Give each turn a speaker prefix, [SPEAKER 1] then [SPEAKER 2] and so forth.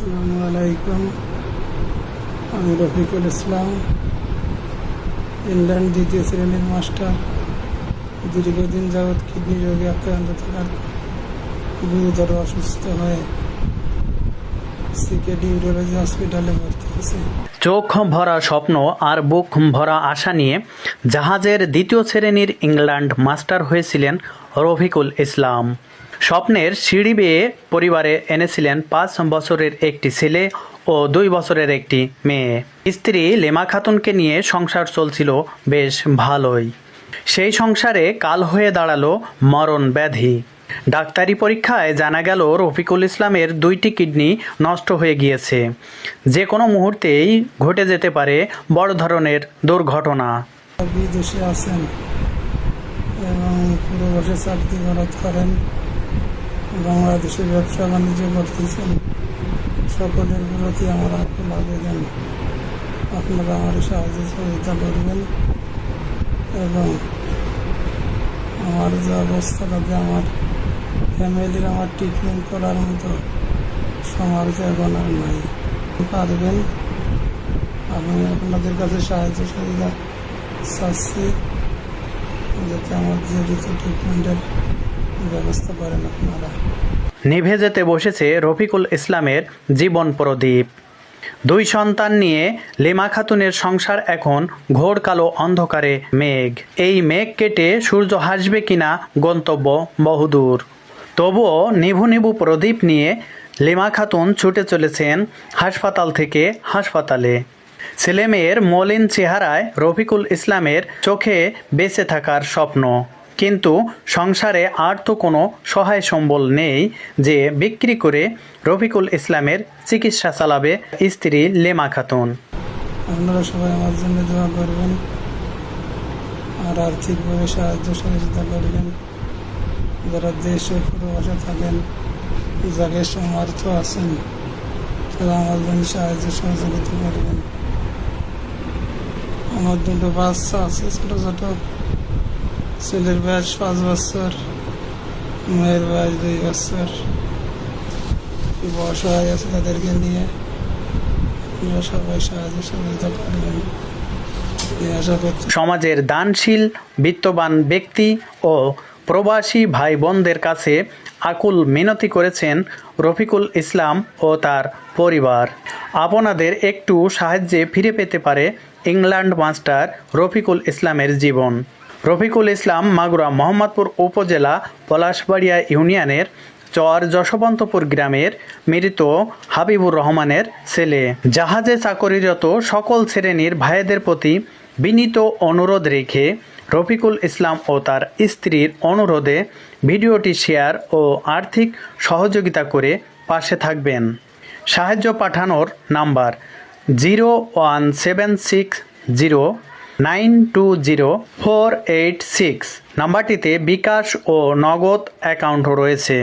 [SPEAKER 1] আসসালামু আলাইকুম। আমি রফিকুল ইসলাম, ইংল্যান্ড দ্বিতীয় শ্রেণির মাস্টার। দীর্ঘদিন যাবৎ কিডনি রোগে আক্রান্ত থাকার গুরুতর অসুস্থ হয়ে ইউরোলজি হসপিটালে ভর্তি হয়েছে।
[SPEAKER 2] চোখ ভরা স্বপ্ন আর বুক ভরা আশা নিয়ে জাহাজের দ্বিতীয় শ্রেণির ইংল্যান্ড মাস্টার হয়েছিলেন রফিকুল ইসলাম। স্বপ্নের সিঁড়ি বেয়ে পরিবারে এনেছিলেন পাঁচ বছরের একটি ছেলে ও দুই বছরের একটি মেয়ে। স্ত্রী লেমা খাতুনকে নিয়ে সংসার চলছিল বেশ ভালোই। সেই সংসারে কাল হয়ে দাঁড়াল মরণ ব্যাধি। ডাক্তারি পরীক্ষায় জানা গেল রফিকুল ইসলামের দুইটি কিডনি নষ্ট হয়ে গিয়েছে। যে কোনো মুহূর্তেই ঘটে যেতে পারে বড় ধরনের দুর্ঘটনা।
[SPEAKER 1] বিদেশে আছেন এবং পুরো বসে চাকরি করেন। বাংলাদেশে ব্যবসা বাণিজ্য করতেছেন, সকলের প্রতি আমার আকুল আবেদন। আপনারা আমার সাহায্য সহযোগিতা করবেন এবং আমার যে অবস্থা তাতে আমার ফ্যামিলির আমার ট্রিটমেন্ট করার মতো সমাজ এখন আর নাই। পারবেন, আমি আপনাদের কাছে সাহায্য সুবিধা চাচ্ছি, যাতে আমার জড়িত ট্রিটমেন্টের ব্যবস্থা করেন আপনারা।
[SPEAKER 2] নিভে যেতে বসেছে রফিকুল ইসলামের জীবন প্রদীপ। দুই সন্তান নিয়ে লেমা খাতুনের সংসার এখন ঘোর কালো অন্ধকারে মেঘ। এই মেঘ কেটে সূর্য হাসবে কিনা গন্তব্য বহুদূর। তবুও নিভু নিভু প্রদীপ নিয়ে লেমা খাতুন ছুটে চলেছেন হাসপাতাল থেকে হাসপাতালে। ছেলেমেয়ের মলিন চেহারায় রফিকুল ইসলামের চোখে বেঁচে থাকার স্বপ্ন। কিন্তু সংসারে আর তো কোনো সহায় সম্বল নেই যে বিক্রি করে রফিকুল ইসলামের চিকিৎসা চালাবে স্ত্রী লেমা খাতুন।
[SPEAKER 1] আপনারা সবাই আমার জন্য দোয়া করবেন আর আর্থিকভাবে সাহায্য সহযোগিতা করবেন। যারা দেশ প্রবাসে থাকেন যাকে সমর্থ আছেন তারা আমার জন্য সাহায্য সহযোগিতা করবেন। আমার দুটো বাচ্চা আছে, ছোট ছোট। ছেলের বয়স পাঁচ বছর মেয়ের বয়স দুই বছর বয়স হয়ে গেছে তাদেরকে নিয়ে
[SPEAKER 2] সমাজের দানশীল, বিত্তবান ব্যক্তি ও প্রবাসী ভাই বোনদের কাছে আকুল মিনতি করেছেন রফিকুল ইসলাম ও তার পরিবার। আপনাদের একটু সাহায্যে ফিরে পেতে পারে ইংল্যান্ড মাস্টার রফিকুল ইসলামের জীবন। রফিকুল ইসলাম মাগুরা মোহাম্মদপুর উপজেলা পলাশবাড়িয়া ইউনিয়নের চর যশবন্তপুর গ্রামের মৃত হাবিবুর রহমানের ছেলে। জাহাজে চাকরিরত সকল শ্রেণির ভাইদের প্রতি বিনীত অনুরোধ রেখে রফিকুল ইসলাম ও তার স্ত্রীর অনুরোধে ভিডিওটি শেয়ার ও আর্থিক সহযোগিতা করে পাশে থাকবেন। সাহায্য পাঠানোর number zero one seven six zero nine two zero four eight six. নাম্বারটিতে বিকাশ ও নগদ অ্যাকাউন্টও রয়েছে।